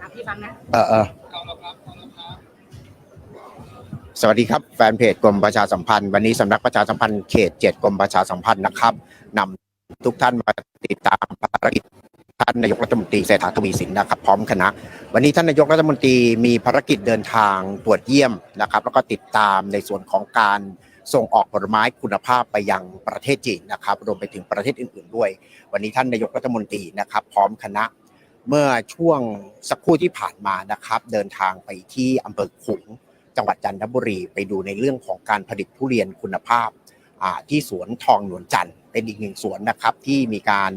อะพี่ฟังนะ เออเออสวัสดีครับแฟนเพจกรมประชาสัมพันธ์ วันนี้สำนักประชาสัมพันธ์เขตเจ็ดกรมประชาสัมพันธ์นะครับนำทุกท่านมาติดตามภารกิจท่านนายกรัฐมนตรีเศรษฐาทวีสินนะครับ พร้อมคณะ วันนี้ท่านนายกรัฐมนตรีมีภารกิจเดินทางตรวจเยี่ยมนะครับ แล้วก็ติดตามในส่วนของการ ส่งออกผลไม้คุณภาพไปยังประเทศจีนนะครับรวมไปถึงประเทศอื่นๆด้วย วันนี้ท่านนายกรัฐมนตรีนะครับพร้อมคณะเมื่อช่วงสักครู่ที่ผ่านมานะครับ เดินทางไปที่อำเภอขุงจังหวัดจันทบุรีไปดูในเรื่องของการผลิตทุเรียนคุณภาพที่สวนทองหนวนจันทร์เป็นอีกหนึ่งสวนนะครับที่มีการ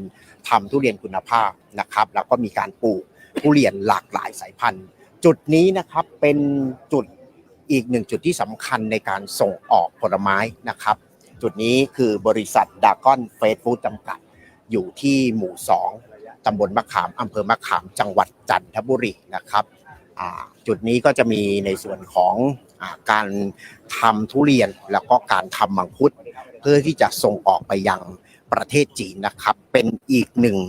ทำทุเรียนคุณภาพนะครับ แล้วก็มีการปลูกทุเรียนหลากหลายสายพันธุ์ จุดนี้นะครับเป็นจุด อีกหนึ่งจุดที่สำคัญในการส่งออกผลไม้นะครับ จุดนี้คือบริษัทดากอนเฟสฟู้ดจำกัด อยู่ที่หมู่ 2ตำบลมะขามอำเภอมะขามจังหวัดจันทบุรีนะครับจุดนี้ก็จะมีในส่วนของอการทำทุเรียนแล้วก็การทำมังคุด เพื่อที่จะส่งออกไปยังประเทศจีนนะครับ เป็นอีกหนึ่ง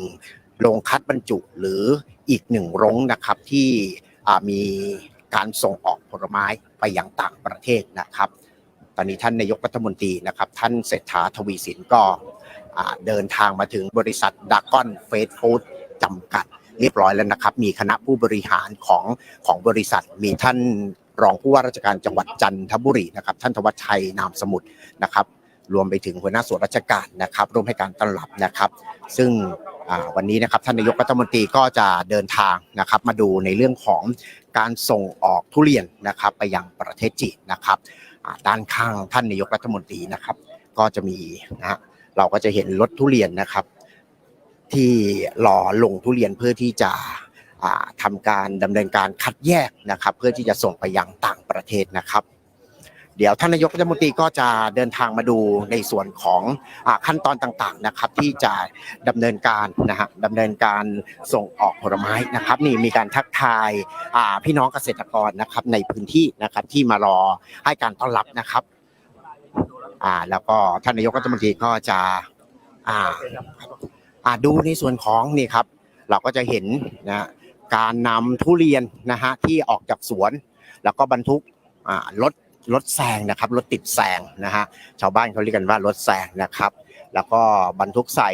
โรงคัดบรรจุหรืออีกหนึ่งโรงนะครับที่มี การส่งออกผลไม้ไปยังต่างประเทศนะครับ ตอนนี้ท่านนายกรัฐมนตรีนะครับ ท่านเศรษฐาทวีสินก็เดินทางมาถึงบริษัทดากอนเฟสฟู้ดจำกัดเรียบร้อยแล้วนะครับ มีคณะผู้บริหารของของบริษัท มีท่านรองผู้ว่าราชการจังหวัดจันทบุรีนะครับ ท่านธวัชชัยนามสมุทรนะครับรวมไปถึงหัวหน้าส่วนราชการนะครับร่วมให้การต้อนรับนะครับ ซึ่งวันนี้นะครับท่านนายกรัฐมนตรีก็จะเดินทางนะครับ มาดูในเรื่องของ การส่งออกทุเรียนนะครับไปยังประเทศจีนนะครับด้านข้างท่านนายกรัฐมนตรีนะครับ ก็จะมีนะเราก็จะเห็นรถทุเรียนนะครับ ที่หล่อลงทุเรียนเพื่อที่จะทำทำการดำเนินการคัดแยกนะครับ เพื่อที่จะส่งไปยังต่างประเทศนะครับ เดี๋ยวท่านนายกรัฐมนตรีก็จะเดินทางมาดูในส่วนของอขั้นตอนต่างๆนะครับ ที่จะดำเนินการนะฮะดำเนินการส่งออกผลไม้นะครับ นี่มีการทักทายาพี่น้องเกษตรกรนะครับในพื้นที่นะครับที่มารอให้การต้อนรับนะครับอ่าแล้วก็ท่านนายกรัฐมนตรีก็จะอ่าอ่าดูในส่วนของนี่ครับ เราก็จะเห็นนะการนำทุเรียนนะฮะที่ออกจากสวน แล้วก็บรรทุกอ่ารถ รถแซงนะครับรถติดแซงนะฮะชาวบ้านเขาเรียกกันว่ารถแซงนะครับ แล้วก็บรรทุกใส่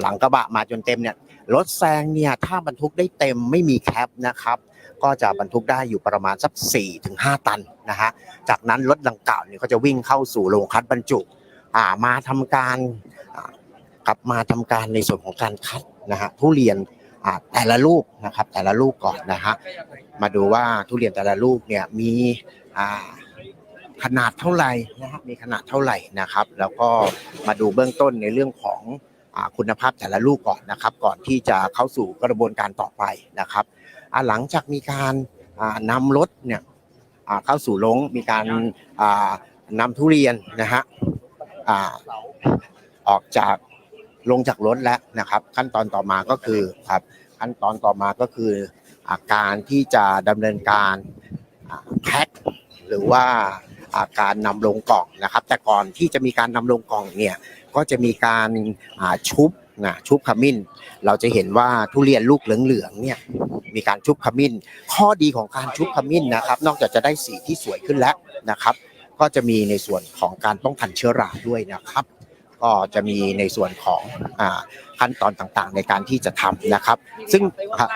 หลังกระบะมาจนเต็มเนี่ยรถแซงเนี่ยถ้าบรรทุกได้เต็มไม่มีแคปนะครับก็จะบรรทุกได้อยู่ประมาณสัก4-5ถึงตันนะฮะจากนั้นรถดังกล่าวเนี่ยก็จะวิ่งเข้าสู่โรงคัดบรรจุมาทำการกลับมาทำการในส่วนของการคัดนะฮะทุเรียนแต่ละลูกนะครับแต่ละลูกก่อนนะฮะมาดูว่าทุเรียนแต่ละลูกเนี่ยมีอ่า ขนาดเท่าไหร่นะฮะมีขนาดเท่าไหร่นะครับ แล้วก็มาดูเบื้องต้นในเรื่องของอคุณภาพแต่ละลูกก่อนนะครับ ก่อนที่จะเข้าสู่กระบวนการต่อไปนะครับหลังจากมีการอ่านำรถเนี่ยเข้าสู่ลงมีการอ่านำทุเรียนนะฮะออกจากลงจากรถแล้วนะครับ ขั้นตอนต่อมาก็คือครับขั้นตอนต่อมาก็คืออการที่จะดำเนินการแพ็คหรือว่า การนำลงกล่องนะครับ แต่ก่อนที่จะมีการนำลงกล่องเนี่ยก็จะมีการชุบนะชุบขมิ้น เราจะเห็นว่าทุเรียนลูกเหลืองๆเนี่ยมีการชุบขมิ้น ข้อดีของการชุบขมิ้นนะครับ นอกจากจะได้สีที่สวยขึ้นแล้วนะครับ ก็จะมีในส่วนของการป้องกันเชื้อราด้วยนะครับ ก็จะมีในส่วนของขั้นตอนต่างๆ ในการที่จะทำนะครับ ซึ่งครับ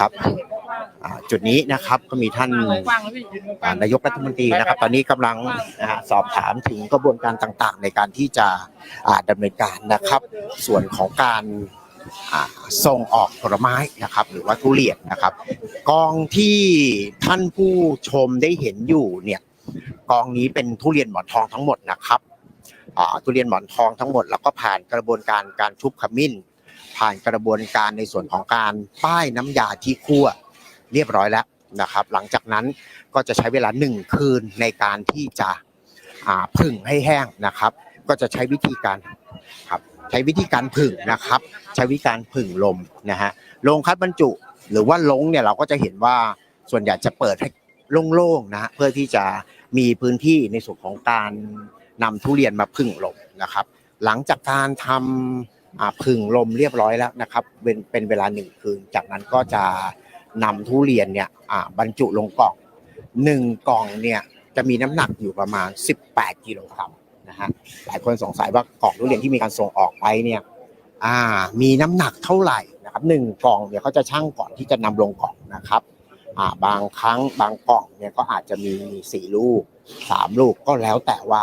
ครับจุดนี้นะครับก็มีท่านนายกรัฐมนตรีนะครับ ตอนนี้กำลังสอบถามถึงกระบวนการต่างๆ ในการที่จะอ่าดำเนินการนะครับ ส่วนของการส่งออกผลไม้นะครับ หรือว่าทุเรียนนะครับ กองที่ท่านผู้ชมได้เห็นอยู่เนี่ยกองนี้เป็นทุเรียนหมอนทองทั้งหมดนะครับ ทุเรียนหมอนทองทั้งหมด แล้วก็ผ่านกระบวนการการชุบขมิ้น ผ่านกระบวนการในส่วนของการป้ายน้ำยาที่คั่วเรียบร้อยแล้วนะครับ หลังจากนั้นก็จะใช้เวลาหนึ่งคืนในการที่จะผึ่งให้แห้งนะครับ ก็จะใช้วิธีการครับใช้วิธีการผึ่งนะครับ ใช้วิธีการผึ่งลมนะฮะโรงคัดบรรจุหรือว่าลงเนี่ยเราก็จะเห็นว่าส่วนใหญ่จะเปิดให้โล่งๆนะฮะเพื่อที่จะมีพื้นที่ในส่วนของการ นำทุเรียนมาผึ่งลมนะครับ หลังจากการทำอ่าผึ่งลมเรียบร้อยแล้วนะครับเป็นเป็นเวลาหนึ่งคืน จากนั้นก็จะนำทุเรียนเนี่ยบรรจุลงกล่องหนึ่งกล่องเนี่ยจะมีน้ำหนักอยู่ประมาณ 18กิโลกรัมนะฮะหลายคนสงสัยว่ากล่องทุเรียนที่มีการส่งออกไปเนี่ยมีน้ำหนักเท่าไหร่นะครับหนึ่งกล่องเนี่ยเขาจะชั่งก่อนที่จะนำลงกล่องนะครับบางครั้งบางกล่องเนี่ยก็อาจจะมีสี่ลูกสามลูกก็แล้วแต่ว่า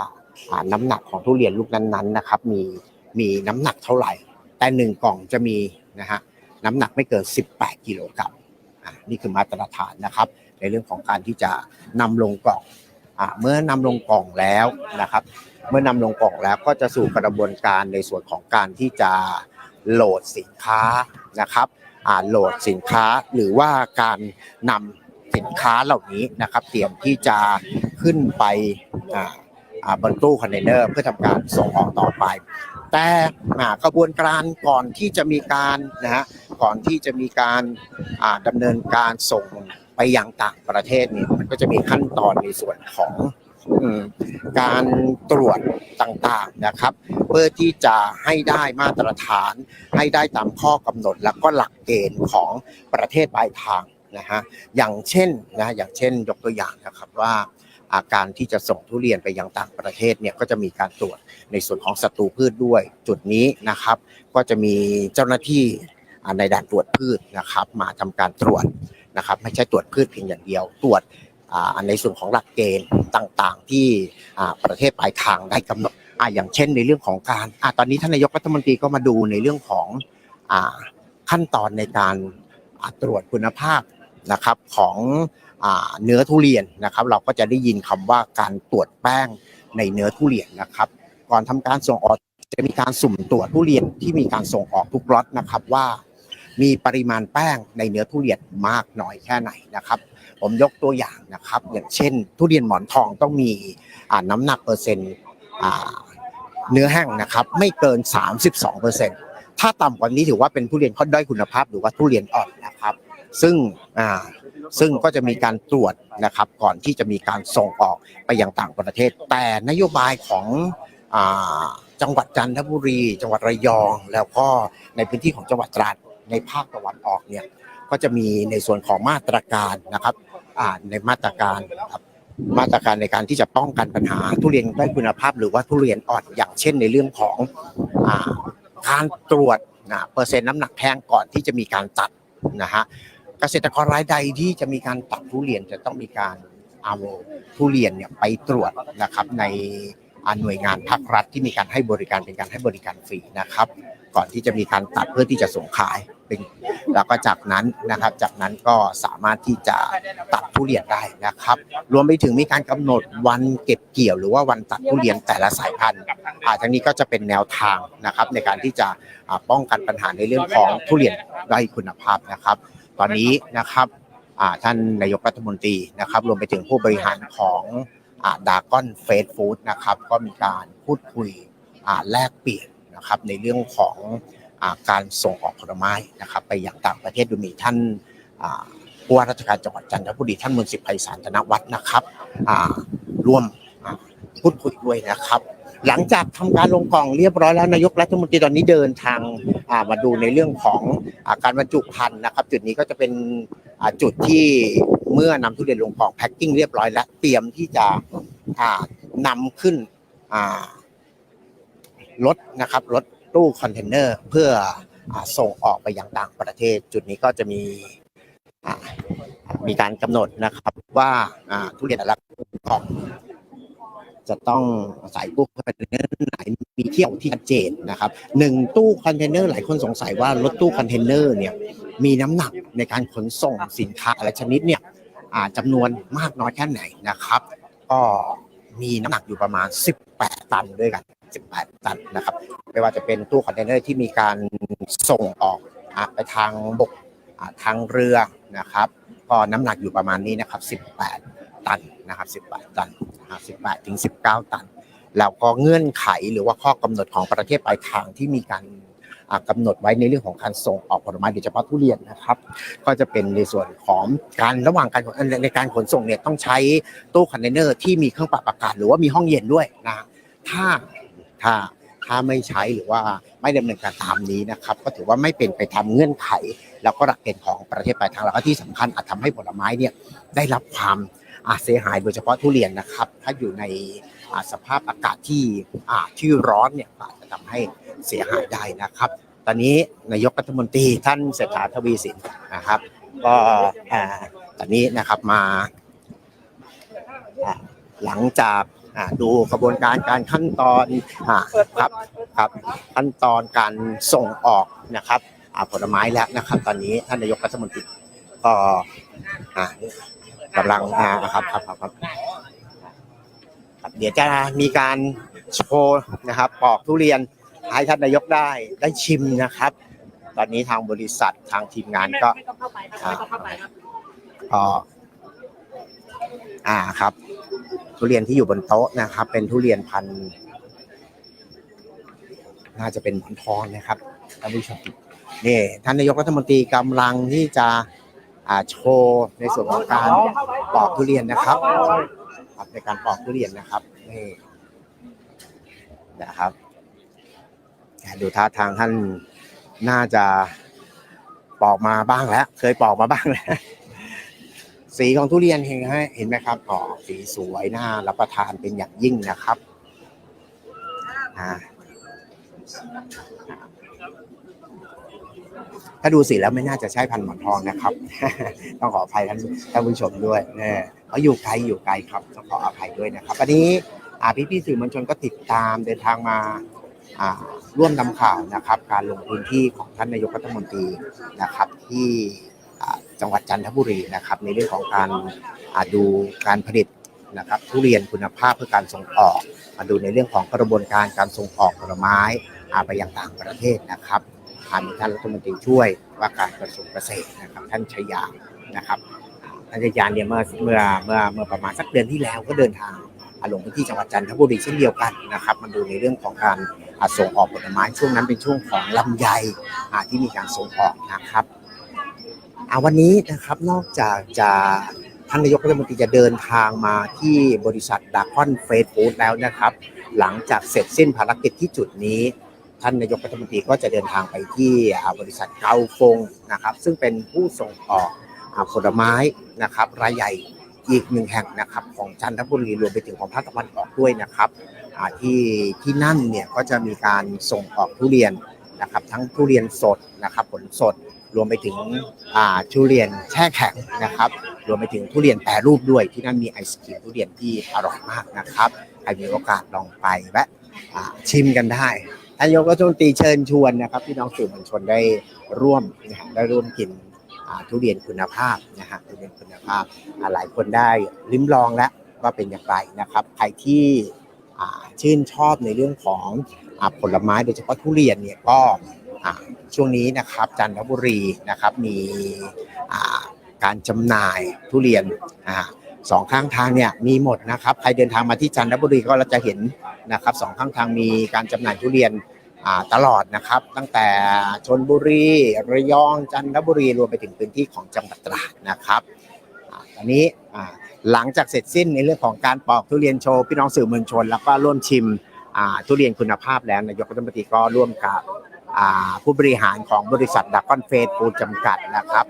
น้ำหนักของทุเรียนลูกนั้นๆนะครับ มีมีน้ำหนักเท่าไหร่ แต่หนึ่งกล่องจะมีนะฮะน้ำหนักไม่เกิน 18 กิโลกรัมอ่านี่คือมาตรฐานนะครับ ในเรื่องของการที่จะนำลงกล่องอ่าเมื่อนำลงกล่องแล้วนะครับ เมื่อนำลงกล่องแล้วก็จะสู่กระบวนการในส่วนของการที่จะโหลดสินค้านะครับอ่าโหลดสินค้าหรือว่าการนำสินค้าเหล่านี้นะครับ เตรียมที่จะขึ้นไปอ่า บนตู้คอนเทนเนอร์เพื่อทำการส่งออกต่อไป แต่กระบวนการก่อนที่จะมีการนะฮะก่อนที่จะมีการอ่าดำเนินการส่งไปยังต่างประเทศนี่มันก็จะมีขั้นตอนในส่วนของการตรวจต่างๆนะครับ เพื่อที่จะให้ได้มาตรฐาน ให้ได้ตามข้อกำหนดแล้วก็หลักเกณฑ์ของประเทศปลายทางนะฮะอย่างเช่นนะอย่างเช่นยกตัวอย่างนะครับว่า อาการที่จะส่งทุเรียนไปยังต่างประเทศเนี่ยก็จะมีการตรวจในส่วนของศัตรูพืชด้วย จุดนี้นะครับ ก็จะมีเจ้าหน้าที่ในด่านตรวจพืชนะครับ มาทำการตรวจนะครับ ไม่ใช่ตรวจพืชเพียงอย่างเดียว ตรวจอ่าในส่วนของหลักเกณฑ์ต่างๆ ที่อ่าประเทศปลายทางได้กำหนดอ่าอย่างเช่นในเรื่องของการอ่าตอนนี้ท่านนายกรัฐมนตรีก็มาดูในเรื่องของอ่าขั้นตอนในการอ่าตรวจคุณภาพนะครับของ เนื้อทุเรียนนะครับ เราก็จะได้ยินคำว่าการตรวจแป้งในเนื้อทุเรียนนะครับ ก่อนทำการส่งออกจะมีการสุ่มตรวจทุเรียนที่มีการส่งออกทุกล็อตนะครับว่า มีปริมาณแป้งในเนื้อทุเรียนมากน้อยแค่ไหนนะครับ ผมยกตัวอย่างนะครับ อย่างเช่น ทุเรียนหมอนทองต้องมีน้ำหนักเปอร์เซ็นต์เนื้อแห้งนะครับ ไม่เกิน 32เปอร์เซ็นต์ถ้าต่ำกว่านี้ถือว่าเป็นทุเรียนข้อด้อยคุณภาพหรือว่าทุเรียนอ่อนนะครับ ซึ่งอ่า ซึ่งก็จะมีการตรวจนะครับก่อนที่จะมีการส่งออกไปยังต่างประเทศ แต่นโยบายของอจังหวัดจันทบุรี จังหวัดระยอง แล้วก็ในพื้นที่ของจังหวัดตราดในภาคตะวันออกเนี่ยก็จะมีในส่วนของมาตรการนะครับอ่าในมาตรการครับมาตรการในการที่จะป้องกันปัญหาทุเรียนด้อยคุณภาพ หรือว่าทุเรียนอ่อนอย่างเช่นในเรื่องของอการตรวจนะเปอร์เซ็นต์น้ำหนักแพงก่อนที่จะมีการตัดนะฮะ เกษตรกรรายใดที่จะมีการตัดทุเรียนจะต้องมีการเอาทุเรียนเนี่ยไปตรวจนะครับในหน่วยงานภาครัฐที่มีการให้บริการเป็นการให้บริการฟรีนะครับ ก่อนที่จะมีการตัดเพื่อที่จะส่งขายเป็นแล้วก็จากนั้นนะครับ จากนั้นก็สามารถที่จะตัดทุเรียนได้นะครับ รวมไปถึงมีการกำหนดวันเก็บเกี่ยว หรือว่าวันตัดทุเรียนแต่ละสายพันธุ์อ่าทั้งนี้ก็จะเป็นแนวทางนะครับในการที่จะป้องกันปัญหาในเรื่องของทุเรียนด้คุณภาพนะครับ ตอนนี้นะครับท่านนายกรัฐมนตรีนะครับรวมไปถึงผู้บริหารของดากอนเฟสฟู้ดนะครับก็มีการพูดคุยแลกเปลี่ยนนะครับในเรื่องของอการส่งออกผลไม้นะครับไปอยังต่างประเทศโดยมีท่านผู้ว่าราชการจังหวัดจันทบุรีท่านมนตรีไพศาลธนวัฒน์นะครับร่วมพูดคุยด้วยนะครับ หลังจากทำการลงกล่องเรียบร้อยแล้วนายกรัฐมนตรีตอนนี้เดินทางมาดูในเรื่องของอาการบรรจุภัณฑ์นะครับ จุดนี้ก็จะเป็นจุดที่เมื่อนำทุเรียนลงกล่องแพ็คกิ้งเรียบร้อยแล้วเตรียมที่จะอ่านำขึ้นรถนะครับรถตู้คอนเทนเนอร์เพื่ออส่งออกไปยังต่างประเทศ จุดนี้ก็จะมีมีการกำหนดนะครับว่าอ่าทุเรียนแต่ละกล่อง จะต้องใส่ตู้คอนเทนเนอร์ไหนมีเที่ยวที่ชัดเจนนะครับหนึ่งตู้คอนเทนเนอร์หลายคนสงสัยว่ารถตู้คอนเทนเนอร์เนี่ยมีน้ำหนักในการขนส่งสินค้าและชนิดเนี่ยจำนวนมากน้อยแค่ไหนนะครับ ก็มีน้ำหนักอยู่ประมาณ 18 ตันด้วยกัน 18 ตันนะครับ ไม่ว่าจะเป็นตู้คอนเทนเนอร์ที่มีการส่งออกไปทางบกทางเรือนะครับ ก็น้ำหนักอยู่ประมาณนี้นะครับ 18 ตันนะครับ 18 ตันนะครับ18 ถึง 19 ตัน แล้วก็เงื่อนไขหรือว่าข้อกำหนดของประเทศปลายทางที่มีการอะกำหนดไว้ในเรื่องของการส่งออกผลไม้โดยเฉพาะทุเรียนนะครับ ก็จะเป็นในส่วนของการระหว่างการขนในการขนส่งเนี่ยต้องใช้ตู้คอนเทนเนอร์ที่มีเครื่องปรับอากาศหรือว่ามีห้องเย็นด้วยนะถ้าถ้าถ้าไม่ใช้หรือว่าไม่ดำเนินการตามนี้นะครับ ก็ถือว่าไม่เป็นไปตามเงื่อนไข แล้วก็หลักเกณฑ์ของประเทศปลายทางแล้วก็ที่สำคัญอาจทำให้ผลไม้เนี่ยได้รับความ เสียหายโดยเฉพาะทุเรียนนะครับ ถ้าอยู่ในสภาพอากาศที่ที่ร้อนเนี่ยอาจจะทำให้เสียหายได้นะครับ ตอนนี้นายกรัฐมนตรีท่านเศรษฐาทวีสินนะครับ ก็อ่าตอนนี้นะครับมาหลังจากดูกระบวนการการขั้นตอนอครับครับขั้นตอนการส่งออกนะครับผลไม้แล้วนะครับ ตอนนี้ท่านนายกรัฐมนตรีก็อ่า กำลังอ่าครับครับครับครับครับเดี๋ยวจะมีการโชว์นะครับปอกทุเรียนให้ท่านนายกได้ได้ชิมนะครับ ตอนนี้ทางบริษัททางทีมงานก็ไม่ต้องเข้าไปครับไม่ต้องเข้าไปครับก็อ่าครับ ทุเรียนที่อยู่บนโต๊ะนะครับ เป็นทุเรียนพันธุ์น่าจะเป็นหมอนทองนะครับท่านผู้ชมนี่ท่านนายกรัฐมนตรีกำลังที่จะ อ่าโชว์ในส่วนของการปอกทุเรียนนะครับครับในการปอกทุเรียนนะครับนี่นะครับดูท่าทางท่านน่าจะปอกมาบ้างแล้ว เคยปอกมาบ้างแล้วสีของทุเรียนเห็นไหมเห็นไหมครับอ๋อสีสวยน่ารับประทานเป็นอย่างยิ่งนะครับอ่า ถ้าดูสีแล้วไม่น่าจะใช่พันธุ์หมอนทองนะครับ ต้องขออภัยท่านท่านผู้ชมด้วยเนี่ยเขาอยู่ไกลอยู่ไกลครับต้องขออภัยด้วยนะครับวันนี้อาพี่พี่สื่อมวลชนก็ติดตามเดินทางมาร่วมนำข่าวนะครับ การลงพื้นที่ของท่านนายกรัฐมนตรีนะครับที่จังหวัดจันทบุรีนะครับ ในเรื่องของการาดูการผลิตนะครับทุเรียนคุณภาพเพื่อการส่งออก มาดูในเรื่องของกระบวนการการส่งออกผลไม้อาไปยังต่างประเทศนะครับ อ่ามีท่านรัฐมนตรีช่วยว่าการกระทรวงเกษตรนะครับท่านชยานะครับท่านชยาเนี่ยเมื่อเมื่อเมื่อเมื่อประมาณสักเดือนที่แล้วก็เดินทางอาลงพื้นที่จังหวัดจันทบุรีเช่นเดียวกันนะครับมาดูในเรื่องของการส่งออกผลไม้ช่วงนั้นเป็นช่วงของลำไยอ่ที่มีการส่งออกนะครับวันนี้นะครับนอกจากจะท่านนายกรัฐมนตรีจะเดินทางมาที่บริษัทดาคอนเฟสฟู้ดแล้วนะครับ หลังจากเสร็จสิ้นภารกิจที่จุดนี้ ท่านนายกรัฐมนตรีก็จะเดินทางไปที่บริษัทเกาฟงนะครับ ซึ่งเป็นผู้ส่งออกผลไม้นะครับรายใหญ่อีกหนึ่งแห่งนะครับของจันทบุรีรวมไปถึงของภาคตะวันออกด้วยนะครับที่ที่นั่นเนี่ยก็จะมีการส่งออกทุเรียนนะครับทั้งทุเรียนสดนะครับผลสดรวมไปถึงทุเรียนแช่แข็งนะครับ รวมไปถึงทุเรียนแปรรูปด้วยที่นั่นมีไอศกรีมทุเรียนที่อร่อยมากนะครับใครมีโอกาสลองไปแวะชิมกันได้ นายกรัฐมนตรีเชิญชวนนะครับพี่น้องสื่อมวลชนได้ร่วมนะฮะได้ร่วมกินทุเรียนคุณภาพนะฮะทุเรียนคุณภาพหลายคนได้ลิ้มลองแล้วว่าเป็นอย่างไรนะครับ ใครที่ชื่นชอบในเรื่องของอผลไม้โดยเฉพาะทุเรียนเนี่ยก็ช่วงนี้นะครับจันทบุรีนะครับมีการจำหน่ายทุเรียนอสองข้างทางเนี่ยมีหมดนะครับ ใครเดินทางมาที่จันทบุรีก็เราจะเห็นนะครับสองข้างทางมีการจำหน่ายทุเรียน ตลอดนะครับ ตั้งแต่ชนบุรีระยองจันทบุรีรวมไปถึงพื้นที่ของจังหวัดตราดนะครับอ่าตอนนี้หลังจากเสร็จสิ้นในเรื่องของการปอกทุเรียนโชว์พี่น้องสื่อมวลชน แล้วก็ร่วมชิมทุเรียนคุณภาพแล้วนายกรัฐมนตรีก็ร่วมกับผู้บริหารของบริษัทดักคอนเฟสปูจำกัดนะครับ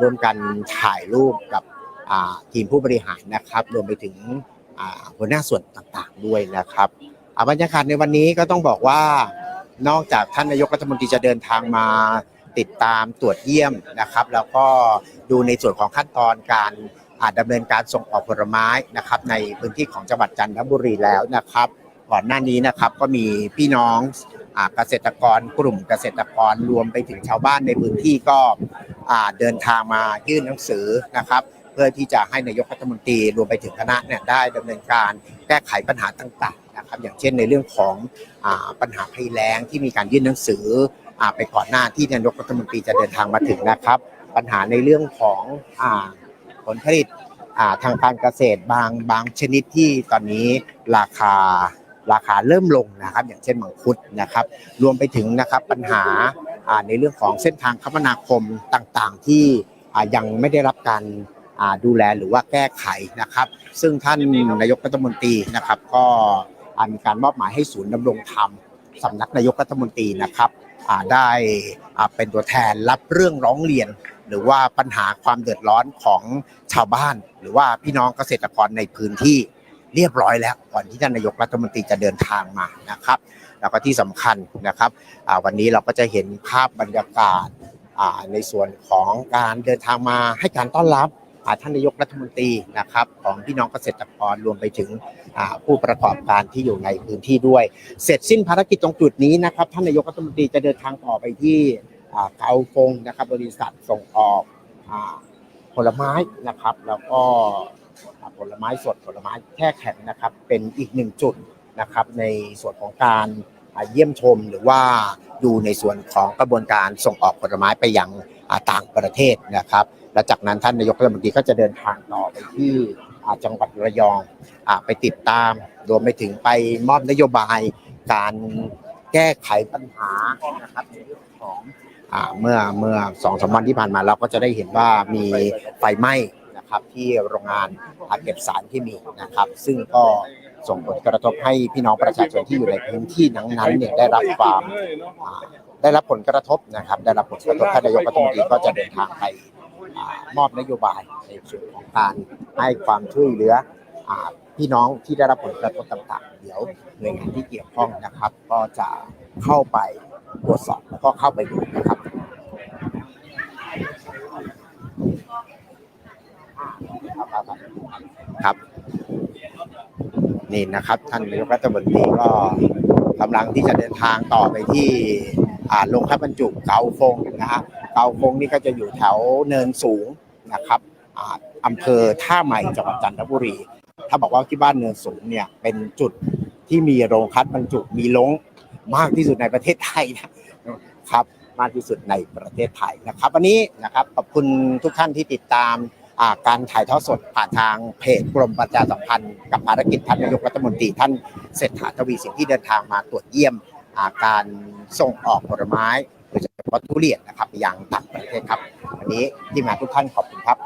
ร่วมกันถ่ายรูปกับทีมผู้บริหารนะครับ รวมไปถึงหัวหน้าส่วนต่างๆด้วยนะครับ บรรยากาศในวันนี้ก็ต้องบอกว่านอกจากท่านนายกรัฐมนตรีจะเดินทางมาติดตามตรวจเยี่ยมนะครับ แล้วก็ดูในส่วนของขั้นตอนการอ่าดำเนินการส่งออกผลไม้นะครับ ในพื้นที่ของจังหวัดจันทบุรีแล้วนะครับ ก่อนหน้านี้นะครับก็มีพี่น้องอ่าเกษตรกรกลุ่มเกษตรกรรวมไปถึงชาวบ้านในพื้นที่ก็อ่าเดินทางมายื่นหนังสือนะครับ เพื่อที่จะให้นายกรัฐมนตรีรวมไปถึงคณะเนี่ยได้ดำเนินการแก้ไขปัญหาต่าง นะครับอย่างเช่นในเรื่องของอาปัญหาภัยแล้งที่มีการยื่นหนังสืออาไปก่อนหน้าที่นายกรัฐมนตรีจะเดินทางมาถึงนะครับ ปัญหาในเรื่องของอาผลผลิตอ่าทางการเกษตรบางบางชนิดที่ตอนนี้ราคาราคาเริ่มลงนะครับ อย่างเช่นมังคุดนะครับ รวมไปถึงนะครับปัญหาอ่าในเรื่องของเส้นทางคมนาคมต่างๆ ที่อ่ายังไม่ได้รับการอ่าดูแลหรือว่าแก้ไขนะครับ ซึ่งท่านนายกรัฐมนตรีนะครับก็อ่า มีการมอบหมายให้ศูนย์ดำรงธรรมสำนักนายกรัฐมนตรีนะครับได้อ่าเป็นตัวแทนรับเรื่องร้องเรียน หรือว่าปัญหาความเดือดร้อนของชาวบ้าน หรือว่าพี่น้องเกษตรกรในพื้นที่เรียบร้อยแล้วก่อนที่ท่านนายกรัฐมนตรีจะเดินทางมานะครับ แล้วก็ที่สำคัญนะครับวันนี้เราก็จะเห็นภาพบรรยากาศในส่วนของการเดินทางมาให้การต้อนรับท่านนายกรัฐมนตรีนะครับของพี่น้องเกษตรกรรวมไปถึง ผู้ประกอบการที่อยู่ในพื้นที่ด้วย เสร็จสิ้นภารกิจตรงจุดนี้นะครับท่านนายกรัฐมนตรีจะเดินทางต่อไปที่เกาฟงนะครับ บริษัทส่งออกอผลไม้นะครับ แล้วก็ผลไม้สดผลไม้แช่แข็งนะครับ เป็นอีกหนึ่งจุดนะครับ ในส่วนของการเยี่ยมชมหรือว่าดูในส่วนของกระบวนการส่งออกผลไม้ไปยังต่างประเทศนะครับ และจากนั้นท่านนายกรัฐมนตรีก็จะเดินทางต่อไปที่ จังหวัดระยองอไปติดตาม รวมไปถึงไปมอบนโยบายการแก้ไขปัญหานะครับในเรื่องของเมื่อเมื่อสองสามวันที่ผ่านมาเราก็จะได้เห็นว่ามีไฟไหม้นะครับที่โรงงานอาเก็บสารที่มีนะครับ ซึ่งก็ส่งผลกระทบให้พี่น้องประชาชนที่อยู่ในพื้นที่นั้นๆเนี่ยได้รับความได้รับผลกระทบนะครับ ได้รับผลกระทบท่านนายกรัฐมนตรีก็จะเดินทางไป มอบนโยบายในส่วนของการให้ความช่วยเหลืออพี่น้องที่ได้รับผลกระทบต่างๆ เดี๋ยวหน่วยงานที่เกี่ยวข้องนะครับ ก็จะเข้าไปตรวจสอบแล้วก็เข้าไปดูนะครับครับ นี่นะครับ ท่านนายกรัฐมนตรีก็กำลังที่จะเดินทางต่อไปที่โรงคับบรรจุเกาฟงนะฮะ เกาฟงนี่ก็จะอยู่แถวเนินสูงนะครับอ่าอำเภอท่าใหม่จังหวัดจันทบุรี ถ้าบอกว่าที่บ้านเนินสูงเนี่ยเป็นจุดที่มีโรงคัดบรรจุมีลงมากที่สุดในประเทศไทยนะครับมากที่สุดในประเทศไทยนะครับวันนี้นะครับขอบคุณทุกท่านที่ติดตามอ่าการถ่ายทอดสดผ่านทางเพจกรมประชาสัมพันธ์กับภารกิจท่านนายกรัฐมนตรีท่านเศรษฐาทวีสินที่เดินทางมาตรวจเยี่ยมอ่าการส่งออกผลไม้ โดยเฉพาะทุเรียนนะครับไปยังต่างประเทศครับ วันนี้ที่มาทุกท่านขอบคุณครับ